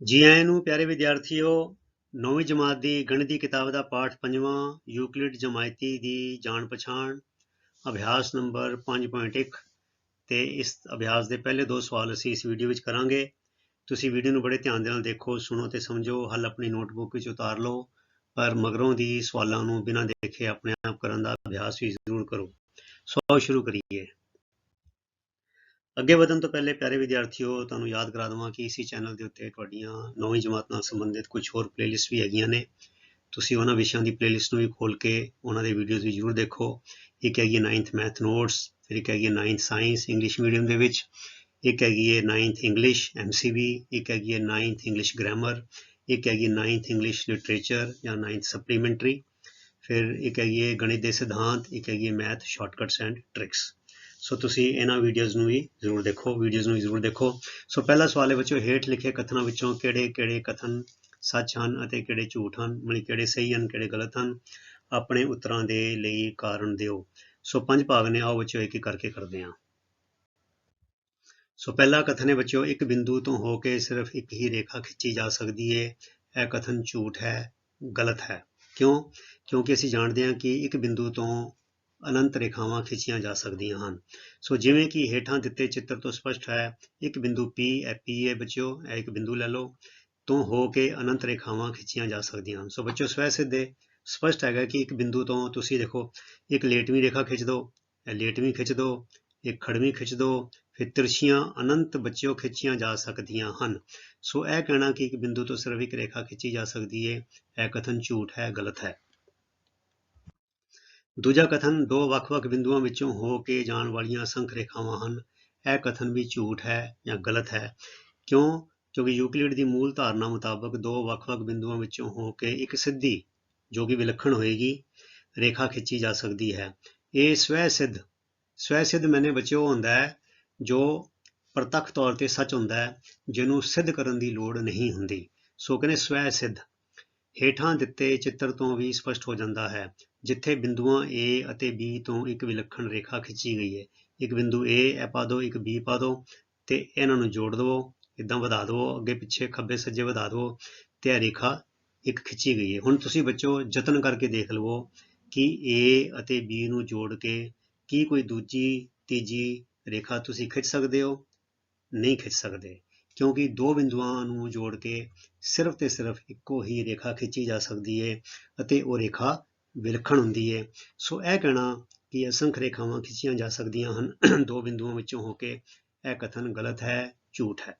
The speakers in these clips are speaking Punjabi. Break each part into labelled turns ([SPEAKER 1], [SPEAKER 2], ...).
[SPEAKER 1] ਜੀ ਆਇਆਂ ਨੂੰ ਪਿਆਰੇ ਵਿਦਿਆਰਥੀਓ, ਨੌਵੀਂ ਜਮਾਤ ਦੀ ਗਣਿਤ ਦੀ ਕਿਤਾਬ ਦਾ ਪਾਠ ਪੰਜਵਾਂ ਯੂਕਲਿਡ ਜਮਾਇਤੀ ਦੀ ਜਾਣ ਪਛਾਣ, ਅਭਿਆਸ ਨੰਬਰ 5.1 ਤੇ ਇਸ ਅਭਿਆਸ ਦੇ ਪਹਿਲੇ ਦੋ ਸਵਾਲ ਅਸੀਂ ਇਸ ਵੀਡੀਓ ਵਿੱਚ ਕਰਾਂਗੇ। ਤੁਸੀਂ ਵੀਡੀਓ ਨੂੰ ਬੜੇ ਧਿਆਨ ਦੇ ਨਾਲ ਦੇਖੋ, ਸੁਣੋ ਤੇ ਸਮਝੋ, ਹੱਲ ਆਪਣੀ ਨੋਟਬੁੱਕ ਵਿੱਚ ਉਤਾਰ ਲਓ, ਪਰ ਮਗਰੋਂ ਦੀ ਸਵਾਲਾਂ ਨੂੰ ਬਿਨਾਂ ਦੇਖੇ ਆਪਣੇ ਆਪ ਕਰਨ ਦਾ ਅਭਿਆਸ ਵੀ ਜ਼ਰੂਰ ਕਰੋ। ਸੋ ਸ਼ੁਰੂ ਕਰੀਏ। ਅੱਗੇ ਵਧਣ ਤੋਂ ਪਹਿਲੇ ਪਿਆਰੇ ਵਿਦਿਆਰਥੀਓ, ਤੁਹਾਨੂੰ ਯਾਦ ਕਰਾ ਦਵਾਂ ਕਿ ਇਸੇ ਚੈਨਲ ਦੇ ਉੱਤੇ ਤੁਹਾਡੀਆਂ ਨੌਵੀਂ ਜਮਾਤ ਨਾਲ ਸੰਬੰਧਿਤ ਕੁਝ ਹੋਰ ਪਲੇਲਿਸਟ ਵੀ ਹੈਗੀਆਂ ਨੇ। ਤੁਸੀਂ ਉਹਨਾਂ ਵਿਸ਼ਿਆਂ ਦੀ ਪਲੇਲਿਸਟ ਨੂੰ ਵੀ ਖੋਲ ਕੇ ਉਹਨਾਂ ਦੇ ਵੀਡੀਓਜ਼ ਵੀ ਜ਼ਰੂਰ ਦੇਖੋ। ਇੱਕ ਹੈਗੀ 9th ਮੈਥ ਨੋਟਸ ਫਿਰ ਇੱਕ ਹੈਗੀ 9th ਸਾਇੰਸ ਇੰਗਲਿਸ਼ ਮੀਡੀਅਮ ਦੇ ਵਿੱਚ, ਇੱਕ ਹੈਗੀ ਹੈ 9th ਇੰਗਲਿਸ਼ MCB ਇੱਕ ਹੈਗੀ ਹੈ 9th ਇੰਗਲਿਸ਼ ਗ੍ਰਾਮਰ ਇੱਕ ਹੈਗੀ 9th ਇੰਗਲਿਸ਼ ਲਿਟਰੇਚਰ ਜਾਂ 9th ਸਪਲੀਮੈਂਟਰੀ ਫਿਰ ਇੱਕ ਹੈਗੀ ਹੈ ਗਣਿਤ ਦੇ ਸਿਧਾਂਤ, ਇੱਕ ਹੈਗੀ ਹੈ math shortcuts and tricks so ਤੁਸੀਂ ਇਹਨਾਂ ਵੀਡੀਓਜ਼ ਨੂੰ ਵੀ ਜ਼ਰੂਰ ਦੇਖੋ ਵੀਡੀਓਜ਼ ਨੂੰ ਵੀ ਜ਼ਰੂਰ ਦੇਖੋ। ਸੋ ਪਹਿਲਾ ਸਵਾਲ ਹੈ ਬੱਚੋ ਹੇਠ ਲਿਖੇ ਕਥਨਾਂ ਵਿੱਚੋਂ ਕਿਹੜੇ ਕਿਹੜੇ ਕਥਨ ਸੱਚ ਹਨ ਅਤੇ ਕਿਹੜੇ ਝੂਠ ਹਨ? ਮਤਲਬ ਕਿਹੜੇ ਸਹੀ ਹਨ, ਕਿਹੜੇ ਗਲਤ ਹਨ? ਆਪਣੇ ਉੱਤਰਾਂ ਦੇ ਲਈ ਕਾਰਨ ਦਿਓ। ਸੋ ਪੰਜ ਭਾਗ ਨੇ, ਆਓ ਬੱਚੋ ਇੱਕ ਇੱਕ ਕਰਕੇ ਕਰਦੇ ਹਾਂ। ਸੋ ਪਹਿਲਾ ਕਥਨ ਹੈ ਬੱਚੋ ਇੱਕ ਬਿੰਦੂ ਤੋਂ ਹੋ ਕੇ ਸਿਰਫ ਇੱਕ ਹੀ ਰੇਖਾ ਖਿੱਚੀ ਜਾ ਸਕਦੀ ਹੈ ਇਹ ਕਥਨ ਝੂਠ ਹੈ, ਗਲਤ ਹੈ। ਕਿਉਂ? ਕਿਉਂਕਿ ਅਸੀਂ ਜਾਣਦੇ ਹਾਂ ਕਿ ਇੱਕ ਬਿੰਦੂ ਤੋਂ ਅਨੰਤ ਰੇਖਾਵਾਂ ਖਿੱਚੀਆਂ ਜਾ ਸਕਦੀਆਂ ਹਨ। ਸੋ ਜਿਵੇਂ ਕਿ ਹੇਠਾਂ ਦਿੱਤੇ ਚਿੱਤਰ ਤੋਂ ਸਪਸ਼ਟ ਹੈ, ਇੱਕ ਬਿੰਦੂ P, ਇਹ P ਹੈ ਬੱਚਿਓ, ਇਹ ਇੱਕ ਬਿੰਦੂ ਲੈ ਲਓ, ਤੋਂ ਹੋ ਕੇ ਅਨੰਤ ਰੇਖਾਵਾਂ ਖਿੱਚੀਆਂ ਜਾ ਸਕਦੀਆਂ ਹਨ। ਸੋ ਬੱਚਿਓ, ਸਵੈ ਸਿੱਧੇ, ਸਪਸ਼ਟ ਹੈਗਾ ਕਿ ਇੱਕ ਬਿੰਦੂ ਤੋਂ ਤੁਸੀਂ ਦੇਖੋ, ਇੱਕ ਲੇਟਵੀਂ ਰੇਖਾ ਖਿੱਚ ਦਿਓ ਇਹ ਲੇਟਵੀਂ ਖਿੱਚ ਦਿਓ ਇੱਕ ਖੜਵੀਂ ਖਿੱਚ ਦਿਓ ਫਿਰ ਤਿਰਛੀਆਂ ਅਨੰਤ ਬੱਚਿਓ ਖਿੱਚੀਆਂ ਜਾ ਸਕਦੀਆਂ ਹਨ। ਸੋ ਇਹ ਕਹਿਣਾ ਕਿ ਇੱਕ ਬਿੰਦੂ ਤੋਂ ਸਿਰਫ ਇੱਕ ਰੇਖਾ ਖਿੱਚੀ ਜਾ ਸਕਦੀ ਹੈ ਇਹ ਕਥਨ ਝੂਠ ਹੈ, ਗਲਤ ਹੈ। ਦੂਜਾ ਕਥਨ ਦੋ ਵੱਖ-ਵੱਖ ਬਿੰਦੂਆਂ ਵਿੱਚੋਂ ਹੋ ਕੇ ਜਾਣ ਵਾਲੀਆਂ ਸੰਖ ਰੇਖਾਵਾਂ ਹਨ। ਇਹ ਕਥਨ ਵੀ ਝੂਠ ਹੈ ਜਾਂ ਗਲਤ ਹੈ। ਕਿਉਂ? ਕਿਉਂਕਿ ਯੂਕਲਿਡ ਦੀ ਮੂਲ ਧਾਰਨਾ ਮੁਤਾਬਕ ਦੋ ਵੱਖ-ਵੱਖ ਬਿੰਦੂਆਂ ਵਿੱਚੋਂ ਹੋ ਕੇ ਇੱਕ ਸਿੱਧੀ, ਜੋ ਕਿ ਵਿਲੱਖਣ ਹੋਏਗੀ, ਰੇਖਾ ਖਿੱਚੀ ਜਾ ਸਕਦੀ ਹੈ। ਇਹ ਸਵੈ ਸਿੱਧ ਸਵੈ ਸਿੱਧ ਮੈਨੇ ਬੱਚਿਓ ਹੁੰਦਾ ਹੈ, ਜੋ ਪ੍ਰਤੱਖ ਤੌਰ ਤੇ ਸੱਚ ਹੁੰਦਾ ਹੈ, ਜਿਹਨੂੰ ਸਿੱਧ ਕਰਨ ਦੀ ਲੋੜ ਨਹੀਂ ਹੁੰਦੀ। ਸੋ ਕਹਿੰਦੇ ਸਵੈ ਸਿੱਧ ਹੇਠਾਂ ਦਿੱਤੇ ਚਿੱਤਰ ਤੋਂ ਵੀ ਸਪਸ਼ਟ ਹੋ ਜਾਂਦਾ ਹੈ। ਜਿੱਥੇ ਬਿੰਦੂਆਂ A ਅਤੇ B ਤੋਂ ਇੱਕ ਵਿਲੱਖਣ ਰੇਖਾ ਖਿੱਚੀ ਗਈ ਹੈ। ਇੱਕ ਬਿੰਦੂ A, ਇਹ ਪਾ ਦਿਓ ਇੱਕ B ਪਾ ਦਿਓ ਤੇ ਇਹਨਾਂ ਨੂੰ ਜੋੜ ਦਿਓ ਇਦਾਂ ਵਧਾ ਦਿਓ ਅੱਗੇ ਪਿੱਛੇ ਖੱਬੇ ਸੱਜੇ ਵਧਾ ਦਿਓ ਤੇ ਇਹ ਰੇਖਾ ਇੱਕ ਖਿੱਚੀ ਗਈ ਹੈ। ਹੁਣ ਤੁਸੀਂ ਬੱਚੋ ਯਤਨ ਕਰਕੇ ਦੇਖ ਲਵੋ ਕਿ A ਅਤੇ B ਨੂੰ ਜੋੜ ਕੇ ਕੀ ਕੋਈ ਦੂਜੀ, ਤੀਜੀ ਰੇਖਾ ਤੁਸੀਂ ਖਿੱਚ ਸਕਦੇ ਹੋ? ਨਹੀਂ ਖਿੱਚ ਸਕਦੇ, ਕਿਉਂਕਿ ਦੋ ਬਿੰਦੂਆਂ ਨੂੰ ਜੋੜ ਕੇ ਸਿਰਫ ਤੇ ਸਿਰਫ ਇੱਕੋ ਹੀ ਰੇਖਾ ਖਿੱਚੀ ਜਾ ਸਕਦੀ ਹੈ ਅਤੇ ਉਹ ਰੇਖਾ ਵਿਲੱਖਣ ਹੁੰਦੀ ਹੈ ਸੋ ਇਹ ਕਹਿਣਾ ਕਿ ਅਸੰਖ ਰੇਖਾਵਾਂ ਖਿੱਚੀਆਂ ਜਾ ਸਕਦੀਆਂ ਹਨ। ਦੋ ਬਿੰਦੂਆਂ ਵਿੱਚੋਂ ਹੋ ਕੇ ਇਹ ਕਥਨ ਗਲਤ ਹੈ, ਝੂਠ ਹੈ।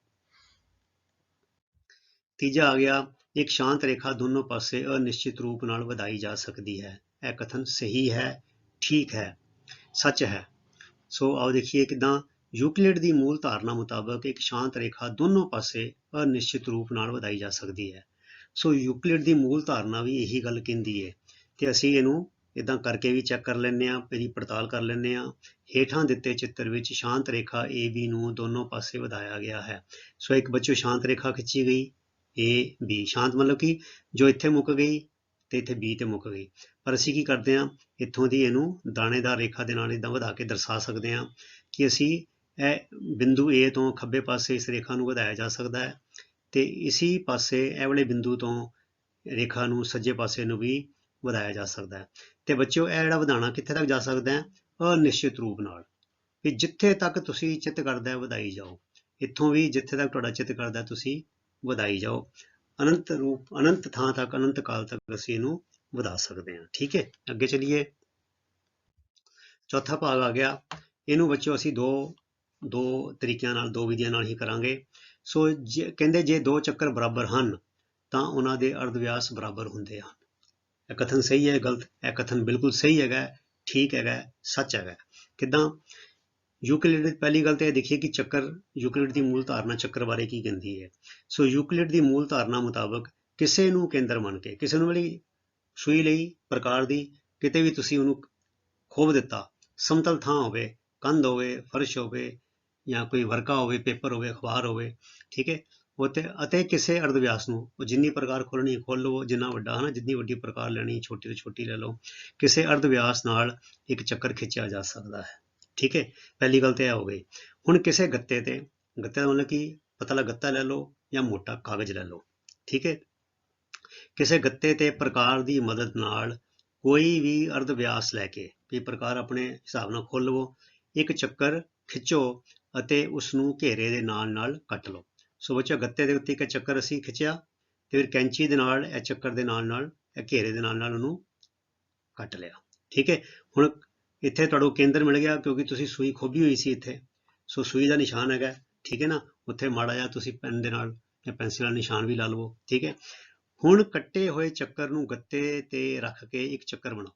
[SPEAKER 1] ਤੀਜਾ ਆ ਗਿਆ, ਇੱਕ ਸ਼ਾਂਤ ਰੇਖਾ ਦੋਨੋਂ ਪਾਸੇ ਅਨਿਸ਼ਚਿਤ ਰੂਪ ਨਾਲ ਵਧਾਈ ਜਾ ਸਕਦੀ ਹੈ। ਇਹ ਕਥਨ ਸਹੀ ਹੈ, ਠੀਕ ਹੈ, ਸੱਚ ਹੈ। ਸੋ ਆਓ ਦੇਖੀਏ ਕਿਦਾਂ ਯੂਕਲਿਡ ਦੀ ਮੂਲ ਧਾਰਨਾ ਮੁਤਾਬਕ ਇੱਕ ਸ਼ਾਂਤ ਰੇਖਾ ਦੋਨੋਂ ਪਾਸੇ ਅਨਿਸ਼ਚਿਤ ਰੂਪ ਨਾਲ ਵਧਾਈ ਜਾ ਸਕਦੀ ਹੈ। ਸੋ ਯੂਕਲਿਡ ਦੀ ਮੂਲ ਧਾਰਨਾ ਵੀ ਇਹੀ ਗੱਲ ਕਹਿੰਦੀ ਹੈ ਤੇ ਅਸੀਂ ਇਹਨੂੰ ਇਦਾਂ ਕਰਕੇ ਵੀ ਚੈੱਕ ਕਰ ਲੈਂਦੇ ਆ ਇਹਦੀ ਪੜਤਾਲ ਕਰ ਲੈਂਦੇ ਆ ਹੇਠਾਂ ਦਿੱਤੇ ਚਿੱਤਰ ਵਿੱਚ ਸ਼ਾਂਤ ਰੇਖਾ AB ਨੂੰ ਦੋਨੋਂ ਪਾਸੇ ਵਧਾਇਆ ਗਿਆ ਹੈ। ਸੋ ਇੱਕ ਬੱਚੋ ਸ਼ਾਂਤ ਰੇਖਾ ਖਿੱਚੀ ਗਈ AB ਸ਼ਾਂਤ ਮਤਲਬ ਕਿ ਜੋ ਇੱਥੇ ਮੁੱਕ ਗਈ ਤੇ ਇੱਥੇ B ਤੇ ਮੁੱਕ ਗਈ। ਪਰ ਅਸੀਂ ਕੀ ਕਰਦੇ ਆ ਇੱਥੋਂ ਦੀ ਇਹਨੂੰ ਦਾਣੇਦਾਰ ਰੇਖਾ ਦੇ ਨਾਲ ਇਦਾਂ ਵਧਾ ਕੇ ਦਰਸਾ ਸਕਦੇ ਆ ਕਿ ਅਸੀਂ ਇਹ ਬਿੰਦੂ A ਤੋਂ ਖੱਬੇ ਪਾਸੇ ਇਸ ਰੇਖਾ ਨੂੰ ਵਧਾਇਆ ਜਾ ਸਕਦਾ ਹੈ ਤੇ ਇਸੇ ਪਾਸੇ ਇਹ ਵਾਲੇ ਬਿੰਦੂ ਤੋਂ ਰੇਖਾ ਨੂੰ ਸੱਜੇ ਪਾਸੇ ਨੂੰ ਵੀ ਵਧਾਇਆ ਜਾ ਸਕਦਾ ਹੈ। ਤੇ ਬੱਚਿਓ, ਇਹ ਜਿਹੜਾ ਵਧਾਣਾ ਕਿੱਥੇ ਤੱਕ ਜਾ ਸਕਦਾ ਹੈ? ਅਨਿਸ਼ਚਿਤ ਰੂਪ ਨਾਲ। ਕਿ ਜਿੱਥੇ ਤੱਕ ਤੁਸੀਂ ਚਿੱਤ ਕਰਦਾ ਹੈ, ਵਧਾਈ ਜਾਓ। ਇੱਥੋਂ ਵੀ ਜਿੱਥੇ ਤੱਕ ਤੁਹਾਡਾ ਚਿੱਤ ਕਰਦਾ ਤੁਸੀਂ ਵਧਾਈ ਜਾਓ। ਅਨੰਤ ਰੂਪ, ਅਨੰਤ ਥਾਂ ਤੱਕ, ਅਨੰਤ ਕਾਲ ਤੱਕ ਅਸੀਂ ਇਹਨੂੰ ਵਧਾ ਸਕਦੇ ਹਾਂ। ਠੀਕ ਹੈ? ਅੱਗੇ ਚਲੀਏ। ਚੌਥਾ ਭਾਗ ਆ ਗਿਆ। ਇਹਨੂੰ ਬੱਚਿਓ, ਅਸੀਂ ਦੋ ਦੋ ਤਰੀਕਿਆਂ ਨਾਲ, ਦੋ ਵਿਧੀਆਂ ਨਾਲ ਹੀ ਕਰਾਂਗੇ। ਸੋ ਜੇ, ਕਹਿੰਦੇ ਜੇ ਦੋ ਚੱਕਰ ਬਰਾਬਰ ਹਨ, ਤਾਂ ਉਹਨਾਂ ਦੇ ਅਰਧ ਵਿਆਸ ਬਰਾਬਰ ਹੁੰਦੇ ਹਨ। ਇਹ ਕਥਨ ਸਹੀ ਹੈ ਗਲਤ? ਇਹ ਕਥਨ ਬਿਲਕੁਲ ਸਹੀ ਹੈਗਾ, ਠੀਕ ਹੈਗਾ, ਸੱਚ ਹੈਗਾ। ਕਿਦਾਂ? ਯੂਕਲਿਡ ਦੀ ਪਹਿਲੀ ਗੱਲ ਤਾਂ ਇਹ ਦੇਖੀਏ ਕਿ ਚੱਕਰ, ਯੂਕਲਿਡ ਦੀ ਮੂਲ ਧਾਰਨਾ ਚੱਕਰ ਬਾਰੇ ਕੀ ਕਹਿੰਦੀ ਹੈ। ਸੋ ਯੂਕਲਿਡ ਦੀ ਮੂਲ ਧਾਰਨਾ ਮੁਤਾਬਕ ਕਿਸੇ ਨੂੰ ਕੇਂਦਰ ਮੰਨ ਕੇ, ਕਿਸੇ ਨੂੰ ਵਾਲੀ ਸੂਈ ਲਈ, ਪ੍ਰਕਾਰ ਦੀ, ਕਿਤੇ ਵੀ ਤੁਸੀਂ ਉਹਨੂੰ ਖੋਬ ਦਿੱਤਾ, ਸਮਤਲ ਥਾਂ ਹੋਵੇ, ਕੰਧ ਹੋਵੇ, ਫਰਸ਼ ਹੋਵੇ ਜਾਂ ਕੋਈ ਵਰਕਾ ਹੋਵੇ, ਪੇਪਰ ਹੋਵੇ, ਅਖਬਾਰ ਹੋਵੇ, ਠੀਕ ਹੈ? ਉਤੇ ਅਤੇ ਕਿਸੇ ਅਰਧ ਵਿਆਸ ਨੂੰ, ਉਹ ਜਿੰਨੀ ਪ੍ਰਕਾਰ ਖੋਲਣੀ ਖੋਲ ਲਵੋ ਜਿੰਨਾ ਵੱਡਾ ਹੈ ਨਾ ਜਿੰਨੀ ਵੱਡੀ ਪ੍ਰਕਾਰ ਲੈਣੀ ਛੋਟੀ ਤੋਂ ਛੋਟੀ ਲੈ ਲਓ, ਕਿਸੇ ਅਰਧ ਵਿਆਸ ਨਾਲ ਇੱਕ ਚੱਕਰ ਖਿੱਚਿਆ ਜਾ ਸਕਦਾ ਹੈ। ਠੀਕ ਹੈ? ਪਹਿਲੀ ਗੱਲ ਤੇ ਇਹ ਹੋ ਗਈ। ਹੁਣ ਕਿਸੇ ਗੱਤੇ ਤੇ, ਗੱਤੇ ਦਾ ਮਤਲਬ ਕਿ, ਪਤਲਾ ਗੱਤਾ ਲੈ ਲਓ ਜਾਂ ਮੋਟਾ ਕਾਗਜ਼ ਲੈ ਲਓ। ਠੀਕ ਹੈ? ਕਿਸੇ ਗੱਤੇ ਤੇ ਪ੍ਰਕਾਰ ਦੀ ਮਦਦ ਨਾਲ ਕੋਈ ਵੀ ਅਰਧ ਵਿਆਸ ਲੈ ਕੇ, ਵੀ ਪ੍ਰਕਾਰ ਆਪਣੇ ਹਿਸਾਬ ਨਾਲ ਖੋਲ ਲਵੋ, ਇੱਕ ਚੱਕਰ ਖਿੱਚੋ ਅਤੇ ਉਸ ਨੂੰ ਘੇਰੇ ਦੇ ਨਾਲ ਨਾਲ ਕੱਟ ਲਓ। ਸੋ ਬੱਚਾ ਗੱਤੇ ਦੇ ਉੱਤੇ ਇੱਕ ਚੱਕਰ ਅਸੀਂ ਖਿੱਚਿਆ ਤੇ ਫਿਰ ਕੈਂਚੀ ਦੇ ਨਾਲ, ਇਹ ਚੱਕਰ ਦੇ ਨਾਲ ਨਾਲ, ਇਹ ਘੇਰੇ ਦੇ ਨਾਲ ਨਾਲ ਉਹਨੂੰ ਕੱਟ ਲਿਆ। ਠੀਕ ਹੈ? ਹੁਣ ਇੱਥੇ ਤੁਹਾਨੂੰ ਕੇਂਦਰ ਮਿਲ ਗਿਆ ਕਿਉਂਕਿ ਤੁਸੀਂ ਸੂਈ ਖੋਬੀ ਹੋਈ ਸੀ ਇੱਥੇ। ਸੋ ਸੂਈ ਦਾ ਨਿਸ਼ਾਨ ਹੈਗਾ। ਠੀਕ ਹੈ ਨਾ? ਉੱਥੇ ਮਾੜਾ ਜਿਹਾ ਤੁਸੀਂ ਪੈਨ ਦੇ ਨਾਲ ਜਾਂ ਪੈਨਸਿਲ ਨਾਲ ਨਿਸ਼ਾਨ ਵੀ ਲਾ ਲਵੋ। ਠੀਕ ਹੈ? ਹੁਣ ਕੱਟੇ ਹੋਏ ਚੱਕਰ ਨੂੰ ਗੱਤੇ ਤੇ ਰੱਖ ਕੇ ਇੱਕ ਚੱਕਰ ਬਣਾਓ।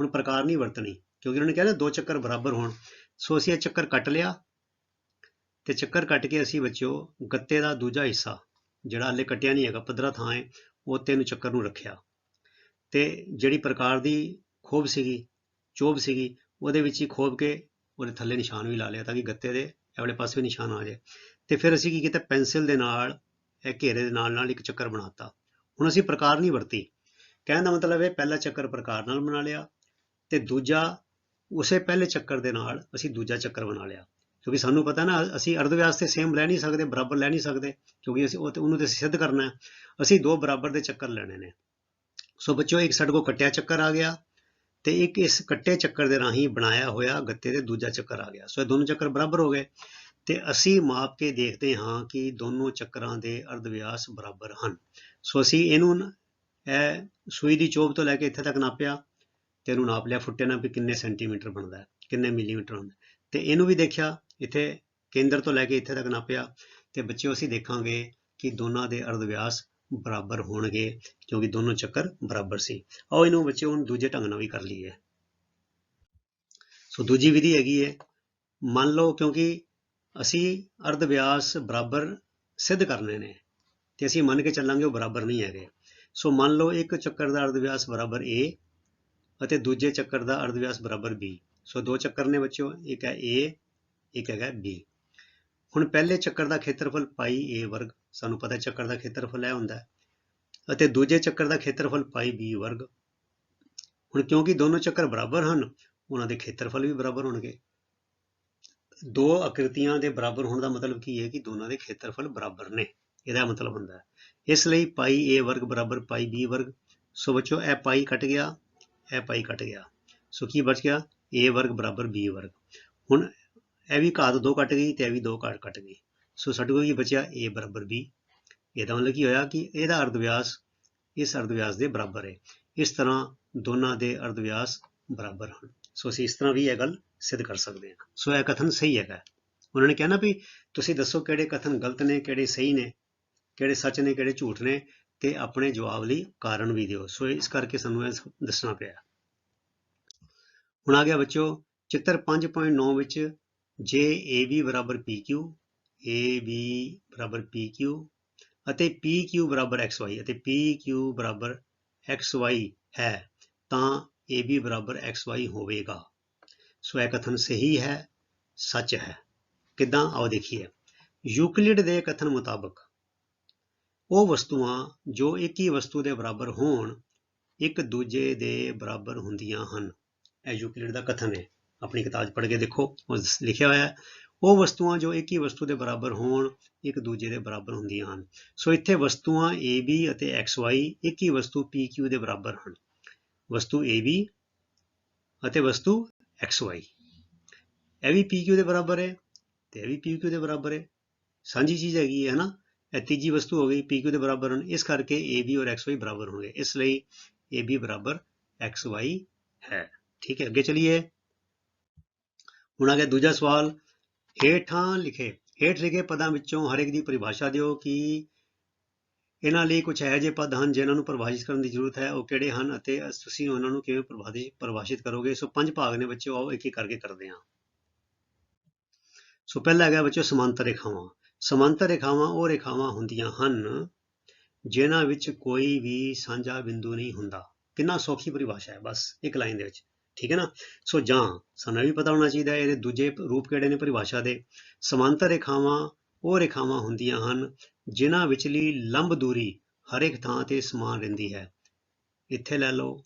[SPEAKER 1] ਹੁਣ ਪ੍ਰਕਾਰ ਨਹੀਂ ਵਰਤਣੀ ਕਿਉਂਕਿ ਉਹਨਾਂ ਨੇ ਕਿਹਾ ਨਾ ਦੋ ਚੱਕਰ ਬਰਾਬਰ ਹੋਣ। ਸੋ ਅਸੀਂ ਇਹ ਚੱਕਰ ਕੱਟ ਲਿਆ। ਤੇ ਚੱਕਰ ਕੱਟ ਕੇ ਅਸੀਂ ਬੱਚਿਓ ਗੱਤੇ ਦਾ ਦੂਜਾ ਹਿੱਸਾ, ਜਿਹੜਾ ਹਲੇ ਕੱਟਿਆ ਨਹੀਂ ਹੈਗਾ ਪੱਧਰਾ ਥਾਂ ਹੈ, ਉਹ ਤੈਨੂੰ ਚੱਕਰ ਨੂੰ ਰੱਖਿਆ। ਤੇ ਜਿਹੜੀ ਪ੍ਰਕਾਰ ਦੀ ਖੋਬ ਸੀਗੀ, ਚੋਬ ਸੀਗੀ, ਉਹਦੇ ਵਿੱਚ ਹੀ ਖੋਬ ਕੇ ਉਹਦੇ ਥੱਲੇ ਨਿਸ਼ਾਨ ਵੀ ਲਾ ਲਿਆ ਤਾਂ ਕਿ ਗੱਤੇ ਦੇ ਇਹ ਪਾਸੇ ਵੀ ਨਿਸ਼ਾਨ ਆ ਜਾਏ। ਤੇ ਫਿਰ ਅਸੀਂ ਕੀ ਕੀਤਾ, ਪੈਨਸਿਲ ਦੇ ਨਾਲ, ਇਹ ਘੇਰੇ ਦੇ ਨਾਲ ਨਾਲ ਇੱਕ ਚੱਕਰ ਬਣਾਤਾ। ਹੁਣ ਅਸੀਂ ਪ੍ਰਕਾਰ ਨਹੀਂ ਵਰਤੀ। ਕਹਿਣ ਦਾ ਮਤਲਬ ਹੈ ਪਹਿਲਾ ਚੱਕਰ ਪ੍ਰਕਾਰ ਨਾਲ ਬਣਾ ਲਿਆ ਤੇ ਦੂਜਾ, ਉਸੇ ਪਹਿਲੇ ਚੱਕਰ ਦੇ ਨਾਲ ਅਸੀਂ ਦੂਜਾ ਚੱਕਰ ਬਣਾ ਲਿਆ। ਕਿਉਂਕਿ ਸਾਨੂੰ ਪਤਾ ਨਾ, ਅਸੀਂ ਅਰਧ ਵਿਆਸ ਤੇ ਸੇਮ ਲੈ ਨਹੀਂ ਸਕਦੇ, ਬਰਾਬਰ ਲੈ ਨਹੀਂ ਸਕਦੇ, ਕਿਉਂਕਿ ਅਸੀਂ ਉਹ ਤੇ, ਉਹਨੂੰ ਤੇ ਸਿੱਧ ਕਰਨਾ ਹੈ। ਅਸੀਂ ਦੋ ਬਰਾਬਰ ਦੇ ਚੱਕਰ ਲੈਣੇ ਨੇ। ਸੋ ਬੱਚਿਓ, ਇੱਕ ਸਾਡੇ ਕੋਲ ਕੱਟਿਆ ਚੱਕਰ ਆ ਗਿਆ ਤੇ ਇੱਕ ਇਸ ਕੱਟੇ ਚੱਕਰ ਦੇ ਰਾਹੀਂ ਬਣਾਇਆ ਹੋਇਆ ਗੱਤੇ ਦੇ ਦੂਜਾ ਚੱਕਰ ਆ ਗਿਆ। ਸੋ ਇਹ ਦੋਨੋਂ ਚੱਕਰ ਬਰਾਬਰ ਹੋ ਗਏ ਤੇ ਅਸੀਂ ਮਾਪ ਕੇ ਦੇਖਦੇ ਹਾਂ ਕਿ ਦੋਨੋਂ ਚੱਕਰਾਂ ਦੇ ਅਰਧ ਵਿਆਸ ਬਰਾਬਰ ਹਨ। ਸੋ ਅਸੀਂ ਇਹਨੂੰ ਇਹ ਸੂਈ ਦੀ ਚੋਬ ਤੋਂ ਲੈ ਕੇ ਇੱਥੇ ਤੱਕ ਨਾਪਿਆ ਤੇ ਇਹਨੂੰ ਨਾਪ ਲਿਆ। ਫੁੱਟੇ ਨਾਲ ਵੀ ਕਿੰਨੇ ਸੈਂਟੀਮੀਟਰ ਬਣਦਾ ਹੈ, ਕਿੰਨੇ ਮਿਲੀਮੀਟਰ ਹੁੰਦਾ ਤੇ ਇਹਨੂੰ ਵੀ ਦੇਖਿਆ, ਇੱਥੇ ਕੇਂਦਰ ਤੋਂ ਲੈ ਕੇ ਇੱਥੇ ਤੱਕ ਨਾਪਿਆ ਤੇ ਬੱਚਿਓ, ਅਸੀਂ ਦੇਖਾਂਗੇ ਕਿ ਦੋਨਾਂ ਦੇ ਅਰਧ ਵਿਆਸ ਬਰਾਬਰ ਹੋਣਗੇ ਕਿਉਂਕਿ ਦੋਨੋਂ ਚੱਕਰ ਬਰਾਬਰ ਸੀ। ਆਓ ਇਹਨੂੰ ਬੱਚਿਓ, ਹੁਣ ਦੂਜੇ ਢੰਗ ਨਾਲ ਵੀ ਕਰ ਲਈਏ। ਸੋ ਦੂਜੀ ਵਿਧੀ ਹੈਗੀ ਹੈ ਮੰਨ ਲਓ ਕਿਉਂਕਿ ਅਸੀਂ ਅਰਧ ਵਿਆਸ ਬਰਾਬਰ ਸਿੱਧ ਕਰਨੇ ਨੇ ਤੇ ਅਸੀਂ ਮੰਨ ਕੇ ਚੱਲਾਂਗੇ ਉਹ ਬਰਾਬਰ ਨਹੀਂ ਹੈਗੇ। ਸੋ ਮੰਨ ਲਓ ਇੱਕ ਚੱਕਰ ਦਾ ਅਰਧ ਵਿਆਸ ਬਰਾਬਰ a ਅਤੇ ਦੂਜੇ ਚੱਕਰ ਦਾ ਅਰਧ ਵਿਆਸ ਬਰਾਬਰ b ਸੋ ਦੋ ਚੱਕਰ ਨੇ ਬੱਚਿਓ, ਇੱਕ ਹੈ a, ਇੱਕ ਹੈਗਾ b ਹੁਣ ਪਹਿਲੇ ਚੱਕਰ ਦਾ ਖੇਤਰਫਲ ਪਾਈ a ਵਰਗ, ਸਾਨੂੰ ਪਤਾ ਚੱਕਰ ਦਾ ਖੇਤਰਫਲ ਇਹ ਹੁੰਦਾ ਹੈ। ਅਤੇ ਦੂਜੇ ਚੱਕਰ ਦਾ ਖੇਤਰਫਲ ਪਾਈ b ਵਰਗ। ਹੁਣ ਕਿਉਂਕਿ ਦੋਨੋਂ ਚੱਕਰ ਬਰਾਬਰ ਹਨ, ਉਹਨਾਂ ਦੇ ਖੇਤਰਫਲ ਵੀ ਬਰਾਬਰ ਹੋਣਗੇ। ਦੋ ਆਕ੍ਰਿਤੀਆਂ ਦੇ ਬਰਾਬਰ ਹੋਣ ਦਾ ਮਤਲਬ ਕੀ ਹੈ ਕਿ ਦੋਨਾਂ ਦੇ ਖੇਤਰਫਲ ਬਰਾਬਰ ਨੇ। ਇਹਦਾ ਮਤਲਬ ਹੁੰਦਾ ਹੈ। ਇਸ ਲਈ ਪਾਈ a ਵਰਗ ਬਰਾਬਰ ਪਾਈ b ਵਰਗ। ਸੋ ਬੱਚੋ ਇਹ ਪਾਈ ਕੱਟ ਗਿਆ, ਇਹ ਪਾਈ ਕੱਟ ਗਿਆ। ਸੋ ਕੀ ਬਚ ਗਿਆ? A ਵਰਗ ਬਰਾਬਰ b ਵਰਗ। ਹੁਣ ਇਹ ਵੀ ਘਾਤ ਦੋ ਕੱਟ ਗਈ ਤੇ ਇਹ ਵੀ ਦੋ ਘਾਤ ਕੱਟ ਗਈ। ਸੋ ਸਾਡੇ ਕੋਲ ਕੀ ਬਚਿਆ a ਬਰਾਬਰ b ਇਹਦਾ ਮਤਲਬ ਕੀ ਹੋਇਆ ਕਿ ਇਹਦਾ ਅਰਧ ਵਿਆਸ ਇਸ ਅਰਧ ਵਿਆਸ ਦੇ ਬਰਾਬਰ ਹੈ। ਇਸ ਤਰ੍ਹਾਂ ਦੋਨਾਂ ਦੇ ਅਰਧ ਵਿਆਸ ਬਰਾਬਰ ਹਨ। ਸੋ ਅਸੀਂ ਇਸ ਤਰ੍ਹਾਂ ਵੀ ਇਹ ਗੱਲ ਸਿੱਧ ਕਰ ਸਕਦੇ ਹਾਂ। ਸੋ ਇਹ ਕਥਨ ਸਹੀ ਹੈਗਾ। ਉਹਨਾਂ ਨੇ ਕਿਹਾ ਨਾ ਵੀ ਤੁਸੀਂ ਦੱਸੋ ਕਿਹੜੇ ਕਥਨ ਗਲਤ ਨੇ, ਕਿਹੜੇ ਸਹੀ ਨੇ, ਕਿਹੜੇ ਸੱਚ ਨੇ, ਕਿਹੜੇ ਝੂਠ ਨੇ ਤੇ ਆਪਣੇ ਜਵਾਬ ਲਈ ਕਾਰਨ ਵੀ ਦਿਓ। ਸੋ ਇਸ ਕਰਕੇ ਸਾਨੂੰ ਇਹ ਦੱਸਣਾ ਪਿਆ। ਹੁਣ ਆ ਗਿਆ ਬੱਚਿਓ ਚਿੱਤਰ 5.9 ਵਿੱਚ ਜੇ AB ਬਰਾਬਰ PQ AB ਬਰਾਬਰ PQ ਅਤੇ PQ ਬਰਾਬਰ XY ਅਤੇ PQ ਬਰਾਬਰ XY ਹੈ, ਤਾਂ AB ਬਰਾਬਰ XY ਹੋਵੇਗਾ। ਸੋ ਇਹ ਕਥਨ ਸਹੀ ਹੈ, ਸੱਚ ਹੈ। ਕਿਦਾਂ? ਆਓ ਦੇਖੀਏ। ਯੂਕਲਿਡ ਦੇ ਕਥਨ ਮੁਤਾਬਕ ਉਹ ਵਸਤੂਆਂ ਜੋ ਇੱਕ ਹੀ ਵਸਤੂ ਦੇ ਬਰਾਬਰ ਹੋਣ, ਇੱਕ ਦੂਜੇ ਦੇ ਬਰਾਬਰ ਹੁੰਦੀਆਂ ਹਨ। ਇਹ ਦਾ ਕਥਨ ਹੈ। ਆਪਣੀ ਕਿਤਾਬ 'ਚ ਪੜ੍ਹ ਕੇ ਦੇਖੋ, ਉਹ ਲਿਖਿਆ ਹੋਇਆ ਹੈ। ਉਹ ਵਸਤੂਆਂ ਜੋ ਇੱਕ ਹੀ ਵਸਤੂ ਦੇ ਬਰਾਬਰ ਹੋਣ, ਇੱਕ ਦੂਜੇ ਦੇ ਬਰਾਬਰ ਹੁੰਦੀਆਂ ਹਨ। ਸੋ ਇੱਥੇ ਵਸਤੂਆਂ AB ਅਤੇ XY ਇੱਕ ਹੀ ਵਸਤੂ PQ ਦੇ ਬਰਾਬਰ ਹਨ। ਵਸਤੂ AB ਅਤੇ ਵਸਤੂ XY ਇਹ ਵੀ PQ ਦੇ ਬਰਾਬਰ ਹੈ ਤੇ ਇਹ ਵੀ PQ ਦੇ ਬਰਾਬਰ ਹੈ। ਸਾਂਝੀ ਚੀਜ਼ ਹੈਗੀ ਹੈ ਨਾ ਇਹ ਤੀਜੀ ਵਸਤੂ ਹੋ ਗਈ PQ ਦੇ ਬਰਾਬਰ ਹਨ ਇਸ ਕਰਕੇ AB ਔਰ XY ਬਰਾਬਰ ਹੋਣਗੇ। ਇਸ ਲਈ AB ਬਰਾਬਰ XY ਹੈ। ਠੀਕ ਹੈ, ਅੱਗੇ ਚਲਿਏ। ਹੁਣ ਆ ਗਿਆ ਦੂਜਾ ਸਵਾਲ। ਹੇਠਾਂ ਲਿਖੇ, ਹੇਠ ਲਿਖੇ ਪਦਾਂ ਵਿੱਚੋਂ ਹਰ ਇੱਕ ਦੀ ਪਰਿਭਾਸ਼ਾ ਦਿਓ ਕਿ ਇਹਨਾਂ ਲਈ ਕੁਝ ਇਹੋ ਜਿਹੇ ਪਦ ਹਨ ਜਿਨ੍ਹਾਂ ਨੂੰ ਪਰਿਭਾਸ਼ਿਤ ਕਰਨ ਦੀ ਜ਼ਰੂਰਤ ਹੈ, ਉਹ ਕਿਹੜੇ ਹਨ ਅਤੇ ਤੁਸੀਂ ਉਹਨਾਂ ਨੂੰ ਕਿਵੇਂ ਪਰਿਭਾਸ਼ਿਤ ਪਰਿਭਾਸ਼ਿਤ ਕਰੋਗੇ? ਸੋ ਪੰਜ ਭਾਗ ਨੇ ਬੱਚਿਓ, ਆਓ ਇੱਕ ਇੱਕ ਕਰਕੇ ਕਰਦੇ ਹਾਂ। ਸੋ ਪਹਿਲਾ ਹੈਗਾ ਬੱਚਿਓ, ਸਮਾਂਤਰ ਰੇਖਾਵਾਂ। ਸਮਾਂਤਰ ਰੇਖਾਵਾਂ ਉਹ ਰੇਖਾਵਾਂ ਹੁੰਦੀਆਂ ਹਨ ਜਿਨ੍ਹਾਂ ਵਿੱਚ ਕੋਈ ਵੀ ਸਾਂਝਾ ਬਿੰਦੂ ਨਹੀਂ ਹੁੰਦਾ। ਕਿੰਨਾ ਸੌਖੀ ਪਰਿਭਾਸ਼ਾ ਹੈ, ਬਸ ਇੱਕ ਲਾਈਨ ਦੇ ਵਿੱਚ। ਠੀਕ ਹੈ ਨਾ? ਸੋ ਜਾਂ ਸਾਨੂੰ ਇਹ ਵੀ ਪਤਾ ਹੋਣਾ ਚਾਹੀਦਾ ਇਹਦੇ ਦੂਜੇ ਰੂਪ ਕਿਹੜੇ ਨੇ ਪਰਿਭਾਸ਼ਾ ਦੇ? ਸਮਾਂਤਰ ਰੇਖਾਵਾਂ, ਉਹ ਰੇਖਾਵਾਂ ਹੁੰਦੀਆਂ ਹਨ ਜਿਨ੍ਹਾਂ ਵਿਚਲੀ ਲੰਬ ਦੂਰੀ ਹਰ ਇੱਕ ਥਾਂ ਤੇ ਸਮਾਨ ਰਹਿੰਦੀ ਹੈ। ਇੱਥੇ ਲੈ ਲਓ,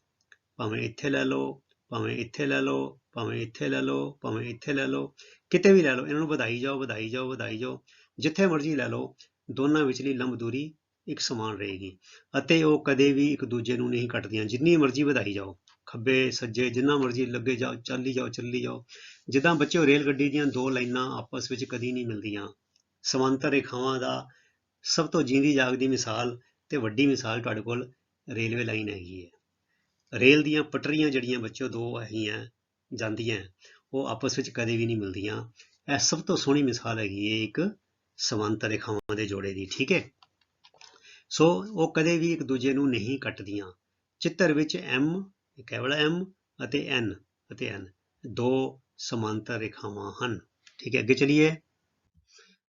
[SPEAKER 1] ਭਾਵੇਂ ਇੱਥੇ ਲੈ ਲਓ, ਭਾਵੇਂ ਇੱਥੇ ਲੈ ਲਓ, ਭਾਵੇਂ ਇੱਥੇ ਲੈ ਲਓ, ਭਾਵੇਂ ਇੱਥੇ ਲੈ ਲਓ, ਕਿਤੇ ਵੀ ਲੈ ਲਓ, ਇਹਨਾਂ ਨੂੰ ਵਧਾਈ ਜਾਓ ਵਧਾਈ ਜਾਓ ਵਧਾਈ ਜਾਓ, ਜਿੱਥੇ ਮਰਜ਼ੀ ਲੈ ਲਓ, ਦੋਨਾਂ ਵਿਚਲੀ ਲੰਬ ਦੂਰੀ ਇੱਕ ਸਮਾਨ ਰਹੇਗੀ ਅਤੇ ਉਹ ਕਦੇ ਵੀ ਇੱਕ ਦੂਜੇ ਨੂੰ ਨਹੀਂ ਕੱਟਦੀਆਂ, ਜਿੰਨੀ ਮਰਜ਼ੀ ਵਧਾਈ ਜਾਓ। ਖੱਬੇ, ਸੱਜੇ, ਜਿੰਨਾ ਮਰਜ਼ੀ ਲੱਗੇ ਜਾਓ, ਚੱਲੀ ਜਾਓ ਚੱਲੀ ਜਾਓ। ਜਿੱਦਾਂ ਬੱਚਿਓ ਰੇਲ ਗੱਡੀ ਦੀਆਂ ਦੋ ਲਾਈਨਾਂ ਆਪਸ ਵਿੱਚ ਕਦੀ ਨਹੀਂ ਮਿਲਦੀਆਂ। ਸਮਾਂਤਰ ਰੇਖਾਵਾਂ ਦਾ ਸਭ ਤੋਂ ਜੀਂਦੀ ਜਾਗਦੀ ਮਿਸਾਲ ਤੇ ਵੱਡੀ ਮਿਸਾਲ ਤੁਹਾਡੇ ਕੋਲ ਰੇਲਵੇ ਲਾਈਨ ਹੈਗੀ ਹੈ। ਰੇਲ ਦੀਆਂ ਪਟਰੀਆਂ ਜਿਹੜੀਆਂ ਬੱਚਿਓ, ਦੋ ਹੈਗੀਆਂ ਜਾਂਦੀਆਂ, ਉਹ ਆਪਸ ਵਿੱਚ ਕਦੇ ਵੀ ਨਹੀਂ ਮਿਲਦੀਆਂ। ਇਹ ਸਭ ਤੋਂ ਸੋਹਣੀ ਮਿਸਾਲ ਹੈਗੀ ਹੈ ਇੱਕ ਸਮਾਂਤਰ ਰੇਖਾਵਾਂ ਦੇ ਜੋੜੇ ਦੀ, ਠੀਕ ਹੈ? ਸੋ ਉਹ ਕਦੇ ਵੀ ਇੱਕ ਦੂਜੇ ਨੂੰ ਨਹੀਂ ਕੱਟਦੀਆਂ। ਚਿੱਤਰ ਵਿੱਚ m ਕੇਵਲ m ਅਤੇ n ਅਤੇ n, ਦੋ ਸਮਾਂਤਰ ਰੇਖਾਵਾਂ ਹਨ। ਠੀਕ ਹੈ, ਅੱਗੇ ਚਲੀਏ।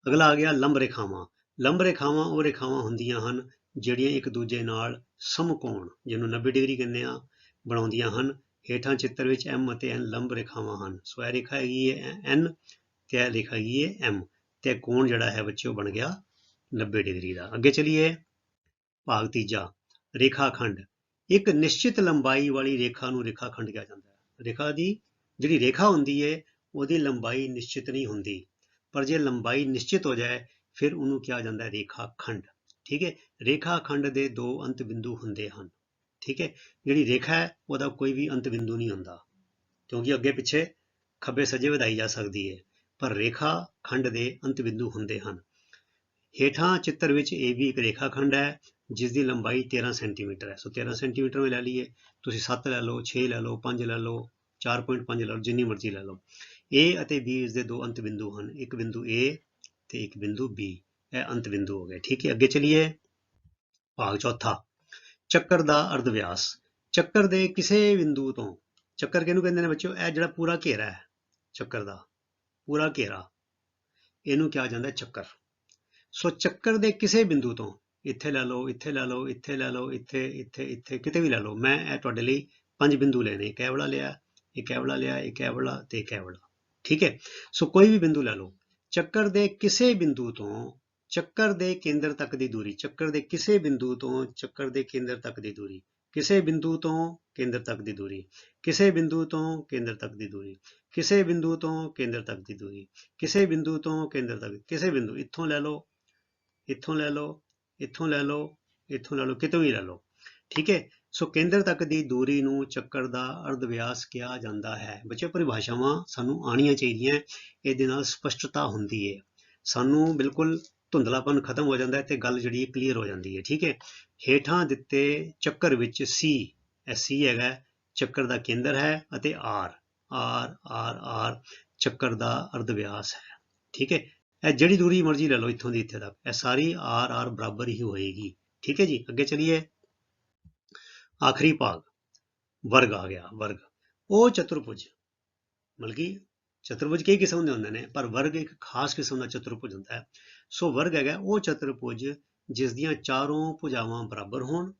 [SPEAKER 1] ਅਗਲਾ ਆ ਗਿਆ ਲੰਬ ਰੇਖਾਵਾਂ। ਲੰਬ ਰੇਖਾਵਾਂ ਉਹ ਰੇਖਾਵਾਂ ਹੁੰਦੀਆਂ ਹਨ ਜਿਹੜੀਆਂ ਇੱਕ ਦੂਜੇ ਨਾਲ ਸਮਕੋਣ, ਜਿਹਨੂੰ 90 ਡਿਗਰੀ ਕਹਿੰਦੇ ਆ, ਬਣਾਉਂਦੀਆਂ ਹਨ। ਹੇਠਾਂ ਚਿੱਤਰ ਵਿੱਚ m ਅਤੇ n ਲੰਬ ਰੇਖਾਵਾਂ ਹਨ। ਸੋ ਇਹ ਰੇਖਾ ਹੈਗੀ ਹੈ n ਤੇ ਇਹ ਰੇਖਾ ਹੈਗੀ ਹੈ m ਤੇ ਕੋਣ ਜਿਹੜਾ ਹੈ ਬੱਚਿਓ ਬਣ ਗਿਆ 90 ਡਿਗਰੀ ਦਾ। ਅੱਗੇ ਚਲੀਏ। ਭਾਗ ਤੀਜਾ, ਰੇਖਾਖੰਡ। ਇੱਕ ਨਿਸ਼ਚਿਤ ਲੰਬਾਈ ਵਾਲੀ ਰੇਖਾ ਨੂੰ ਰੇਖਾਖੰਡ ਕਿਹਾ ਜਾਂਦਾ ਹੈ। ਰੇਖਾ ਦੀ ਜਿਹੜੀ ਰੇਖਾ ਹੁੰਦੀ ਹੈ, ਉਹਦੀ ਲੰਬਾਈ ਨਿਸ਼ਚਿਤ ਨਹੀਂ ਹੁੰਦੀ। ਪਰ ਜੇ ਲੰਬਾਈ ਨਿਸ਼ਚਿਤ ਹੋ ਜਾਏ, ਫਿਰ ਉਹਨੂੰ ਕਿਹਾ ਜਾਂਦਾ ਹੈ ਰੇਖਾਖੰਡ ਠੀਕ ਹੈ? ਰੇਖਾਖੰਡ ਦੇ ਦੋ ਅੰਤ ਬਿੰਦੂ ਹੁੰਦੇ ਹਨ। ਠੀਕ ਹੈ? ਜਿਹੜੀ ਰੇਖਾ ਹੈ, ਉਹਦਾ ਕੋਈ ਵੀ ਅੰਤ ਬਿੰਦੂ ਨਹੀਂ ਹੁੰਦਾ। ਕਿਉਂਕਿ ਅੱਗੇ ਪਿੱਛੇ ਖੱਬੇ ਸੱਜੇ ਵਧਾਈ ਜਾ ਸਕਦੀ ਹੈ। ਪਰ ਰੇਖਾ ਖੰਡ ਦੇ ਅੰਤ ਬਿੰਦੂ ਹੁੰਦੇ ਹਨ। ਹੇਠਾਂ ਚਿੱਤਰ ਵਿੱਚ ਇਹ ਵੀ ਇੱਕ ਰੇਖਾ ਖੰਡ ਹੈ। ਜਿਸ ਦੀ ਲੰਬਾਈ 13 ਸੈਂਟੀਮੀਟਰ ਹੈ। ਸੋ 13 ਸੈਂਟੀਮੀਟਰ ਮੈਂ ਲੈ ਲਈਏ। ਤੁਸੀਂ 7 ਲੈ ਲਓ 6 ਲੈ ਲਓ 5 ਲੈ ਲਓ 4.5 ਲੈ ਲਓ, ਜਿੰਨੀ ਮਰਜ਼ੀ ਲੈ ਲਓ। A ਅਤੇ B ਇਸ ਦੇ ਦੋ ਅੰਤ ਬਿੰਦੂ ਹਨ। ਇੱਕ ਬਿੰਦੂ A ਤੇ ਇੱਕ ਬਿੰਦੂ B ਇਹ ਅੰਤ ਬਿੰਦੂ ਹੋ ਗਏ। ਠੀਕ ਹੈ, ਅੱਗੇ ਚਲੀਏ। ਭਾਗ ਚੌਥਾ। ਚੱਕਰ ਦਾ ਅਰਧ ਵਿਆਸ ਚੱਕਰ ਦੇ ਕਿਸੇ ਬਿੰਦੂ ਤੋਂ, ਚੱਕਰ ਕਿਹਨੂੰ ਕਹਿੰਦੇ ਨੇ ਬੱਚਿਓ? ਇਹ ਜਿਹੜਾ ਪੂਰਾ ਘੇਰਾ ਹੈ, ਚੱਕਰ ਦਾ। ਪੂਰਾ ਘੇਰਾ। ਇਹਨੂੰ ਕਿਹਾ ਜਾਂਦਾ ਚੱਕਰ। ਸੋ ਚੱਕਰ ਦੇ ਕਿਸੇ ਬਿੰਦੂ ਤੋਂ ਇੱਥੇ ਲੈ ਲਓ, ਇੱਥੇ ਲੈ ਲਓ, ਇੱਥੇ ਲੈ ਲਓ, ਇੱਥੇ ਇੱਥੇ ਇੱਥੇ, ਕਿਤੇ ਵੀ ਲੈ ਲਓ। ਮੈਂ ਇਹ ਤੁਹਾਡੇ ਲਈ ਪੰਜ ਬਿੰਦੂ ਲੈਣੇ ਇੱਕ ਇਹ ਵਾਲਾ ਲਿਆ ਇੱਕ ਇਹ ਵਾਲਾ ਲਿਆ ਇੱਕ ਇਹ ਵਾਲਾ ਤੇ ਇੱਕ ਇਹ ਵਾਲਾ ਠੀਕ ਹੈ? ਸੋ ਕੋਈ ਵੀ ਬਿੰਦੂ ਲੈ ਲਓ। ਚੱਕਰ ਦੇ ਕਿਸੇ ਬਿੰਦੂ ਤੋਂ, ਚੱਕਰ ਦੇ ਕੇਂਦਰ ਤੱਕ ਦੀ ਦੂਰੀ, ਚੱਕਰ ਦੇ ਕਿਸੇ ਬਿੰਦੂ ਤੋਂ, ਚੱਕਰ ਦੇ ਕੇਂਦਰ ਤੱਕ ਦੀ ਦੂਰੀ, ਕਿਸੇ ਬਿੰਦੂ ਤੋਂ ਕੇਂਦਰ ਤੱਕ ਦੀ ਦੂਰੀ, ਕਿਸੇ ਬਿੰਦੂ ਤੋਂ ਕੇਂਦਰ ਤੱਕ ਦੀ ਦੂਰੀ, ਕਿਸੇ ਬਿੰਦੂ ਤੋਂ ਕੇਂਦਰ ਤੱਕ ਦੀ ਦੂਰੀ, ਕਿਸੇ ਬਿੰਦੂ ਤੋਂ ਕੇਂਦਰ ਤੱਕ, ਕਿਸੇ ਬਿੰਦੂ, ਇੱਥੋਂ ਲੈ ਲਓ, ਇੱਥੋਂ ਲੈ ਲਓ ਇੱਥੋਂ ਲੈ ਲਓ, ਇੱਥੋਂ ਲੈ ਲਓ, ਕਿਤੋਂ ਵੀ ਲੈ ਲਓ। ਠੀਕ ਹੈ? ਸੋ ਕੇਂਦਰ ਤੱਕ ਦੀ ਦੂਰੀ ਨੂੰ ਚੱਕਰ ਦਾ ਅਰਧ ਵਿਆਸ ਕਿਹਾ ਜਾਂਦਾ ਹੈ। ਬੱਚੇ ਪਰਿਭਾਸ਼ਾਵਾਂ ਸਾਨੂੰ ਆਣੀਆਂ ਚਾਹੀਦੀਆਂ ਇਹਦੇ ਨਾਲ ਸਪਸ਼ਟਤਾ ਹੁੰਦੀ ਹੈ। ਸਾਨੂੰ ਬਿਲਕੁਲ ਧੁੰਦਲਾਪਨ ਖਤਮ ਹੋ ਜਾਂਦਾ ਹੈ ਤੇ ਗੱਲ ਜਿਹੜੀ ਕਲੀਅਰ ਹੋ ਜਾਂਦੀ ਹੈ। ਠੀਕ ਹੈ? ਹੇਠਾਂ ਦਿੱਤੇ ਚੱਕਰ ਵਿੱਚ ਸੀ ਇਹ C ਹੈਗਾ ਚੱਕਰ ਦਾ ਕੇਂਦਰ ਹੈ ਅਤੇ ਆਰ ਆਰ ਆਰ ਆਰ ਚੱਕਰ ਦਾ ਅਰਧ ਵਿਆਸ ਹੈ। ਠੀਕ ਹੈ? ਇਹ ਜਿਹੜੀ ਦੂਰੀ ਮਰਜ਼ੀ ਲੈ ਲਓ ਇੱਥੋਂ ਦੀ ਇੱਥੇ ਤੱਕ। ਇਹ ਸਾਰੀ ਆਰ ਆਰ ਬਰਾਬਰ ਹੀ ਹੋਏਗੀ। ਠੀਕ ਹੈ ਜੀ? ਅੱਗੇ ਚਲੀਏ। ਆਖਰੀ ਭਾਗ। ਵਰਗ ਆ ਗਿਆ, ਵਰਗ। ਉਹ ਚਤੁਰਭੁਜ। ਮਤਲਬ ਕਿ ਚਤੁਰਭੁਜ ਕਈ ਕਿਸਮ ਦੇ ਹੁੰਦੇ ਨੇ, ਪਰ ਵਰਗ ਇੱਕ ਖਾਸ ਕਿਸਮ ਦਾ ਚਤੁਰਭੁਜ ਹੁੰਦਾ ਹੈ। ਸੋ ਵਰਗ ਹੈਗਾ, ਉਹ ਚਤੁਰਭੁਜ ਜਿਸ ਦੀਆਂ ਚਾਰੋਂ ਭੁਜਾਵਾਂ ਬਰਾਬਰ ਹੋਣ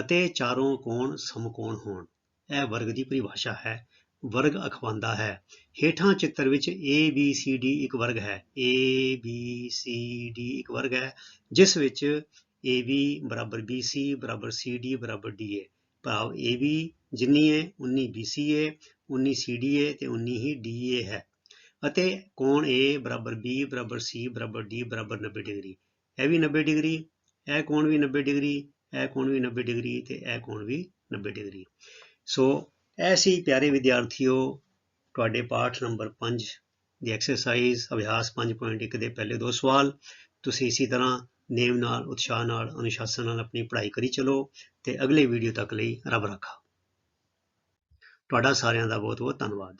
[SPEAKER 1] ਅਤੇ ਚਾਰੋਂ ਕੋਣ ਸਮਕੋਣ ਹੋਣ। ਇਹ ਵਰਗ ਦੀ ਪਰਿਭਾਸ਼ਾ ਹੈ। ਵਰਗ ਅਖਵਾਉਂਦਾ ਹੈ। ਹੇਠਾਂ ਚਿੱਤਰ ਵਿੱਚ A, B, C, D ਇੱਕ ਵਰਗ ਹੈ। A, B, C, D ਇੱਕ ਵਰਗ ਹੈ, ਜਿਸ ਵਿੱਚ AB ਬਰਾਬਰ BC ਬਰਾਬਰ CD ਬਰਾਬਰ DA ਭਾਵ AB ਜਿੰਨੀ ਹੈ ਉਨੀ BC ਹੈ ਉਨੀ CD ਹੈ ਤੇ ਉਨੀ ਹੀ DA ਹੈ। ਅਤੇ ਕੋਣ A ਬਰਾਬਰ B ਬਰਾਬਰ C ਬਰਾਬਰ D ਬਰਾਬਰ 90 ਡਿਗਰੀ। ਇਹ ਵੀ 90 ਡਿਗਰੀ, ਇਹ ਕੋਣ ਵੀ 90 ਡਿਗਰੀ, ਇਹ ਕੋਣ ਵੀ 90 ਡਿਗਰੀ ਤੇ ਇਹ ਕੋਣ ਵੀ 90 ਡਿਗਰੀ। ਸੋ ਐਸੀ ਪਿਆਰੇ ਵਿਦਿਆਰਥੀਓ, ਤੁਹਾਡੇ ਪਾਠ ਨੰਬਰ 5 ਦੀ ਐਕਸਰਸਾਈਜ਼ ਅਭਿਆਸ 5.1 ਦੇ ਪਹਿਲੇ ਦੋ ਸਵਾਲ। ਤੁਸੀਂ ਇਸੇ ਤਰ੍ਹਾਂ ਨੇਮ ਨਾਲ, ਉਤਸ਼ਾਹ ਨਾਲ, ਅਨੁਸ਼ਾਸਨ ਨਾਲ ਆਪਣੀ ਪੜ੍ਹਾਈ ਕਰੀ ਚਲੋ ਤੇ ਅਗਲੇ ਵੀਡੀਓ ਤੱਕ ਲਈ ਰੱਬ ਰੱਖਾ। ਤੁਹਾਡਾ ਸਾਰਿਆਂ ਦਾ ਬਹੁਤ ਬਹੁਤ ਧੰਨਵਾਦ।